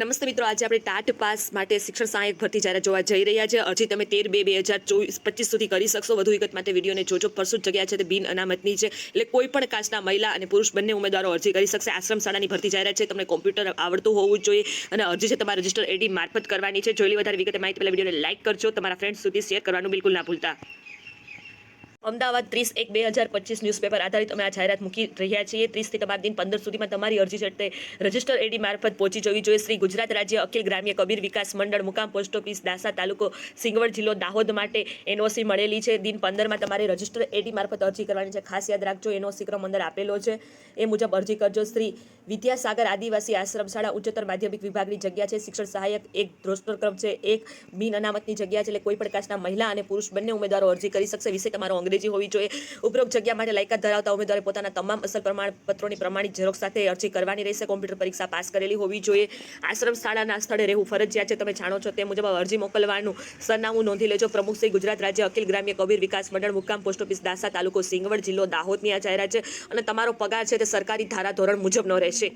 નમસ્તે મિત્રો, આજે આપણે ટાટ પાસ માટે શિક્ષણ સહાયક ભરતી જાહેરાત જોવા જઈ રહ્યા છે અરજી તમે તેર બે બે હજાર ચોવીસ પચીસ સુધી કરી શકશો. વધુ વિગત માટે વિડીયોને જોજો. પરસુત જગ્યા છે તે બિન અનામતની છે. એટલે કોઈ પણ કાસ્ટના મહિલા અને પુરુષ બંને ઉમેદવારો અરજી કરી શકશે. આશ્રમ શાળાની ભરતી જાહેરાત છે. તમને કોમ્પ્યુટર આવડતું હોવું જોઈએ અને અરજી છે તમારે રજિસ્ટર એડી મારફત કરવાની છે. જોઈ વધારે વિગત માહિતી પહેલાં વિડીયોને લાઇક કરજો. તમારા ફ્રેન્ડ્સ સુધી શેર કરવાનું બિલકુલ ના ભૂલતા. અમદાવાદ ત્રીસ એક બે હજાર પચીસ ન્યૂઝપેપર આધારિત અમે આ જાહેરાત મૂકી રહ્યા છીએ. ત્રીસથી તમારા દિન પંદર સુધીમાં તમારી અરજી છે રજિસ્ટર એડી મારફત પહોંચી જવી જોઈએ. શ્રી ગુજરાત રાજ્ય અખિલ ગ્રામ્ય કબીર વિકાસ મંડળ મુકામ પોસ્ટ ઓફિસ દાસા તાલુકો સિંગવડ જિલ્લો દાહોદ માટે એનઓસી મળેલી છે. દિન પંદરમાં તમારે રજિસ્ટર એડી મારફત અરજી કરવાની છે. ખાસ યાદ રાખજો, એનઓસી ક્રમ અંદર આપેલો છે. એ મુજબ અરજી કરજો. શ્રી વિદ્યાસાગર આદિવાસી આશ્રમ શાળા ઉચ્ચતર માધ્યમિક વિભાગની જગ્યા છે. શિક્ષણ સહાયક એક રોસ્ટર ક્રમ છે. એક બિન અનામતની જગ્યા છે. એટલે કોઈ પણ કાસ્ટના મહિલા અને પુરુષ બંને ઉમેદવારો અરજી કરી શકશે. વિશે તમારો અંગ્રેજી હોવી જોઈએ. ઉપરોક્ત જગ્યા માટે લાયકાત ધરાવતા ઉમેદવારે પોતાના તમામ અસલ પ્રમાણપત્રોની પ્રમાણિત ઝેરોક્ષ સાથે અરજી કરવાની રહેશે. કોમ્પ્યુટર પરીક્ષા પાસ કરેલી હોવી જોઈએ. આશ્રમ શાળાના સ્થળે રહેવું ફરજિયાત છે. તમે જાણો છો તે મુજબ અરજી મોકલવાનું સરનામું નોંધી લેજો. પ્રમુખ શ્રી ગુજરાત રાજ્ય અખિલ ગ્રામ્ય કબીર વિકાસ મંડળ મુકામ પોસ્ટ ઓફિસ દાસા તાલુકો સિંગવડ જિલ્લો દાહોદની આ જાહેરાત છે અને તમારો પગાર છે તે સરકારી ધારા ધોરણ મુજબનો રહેશે.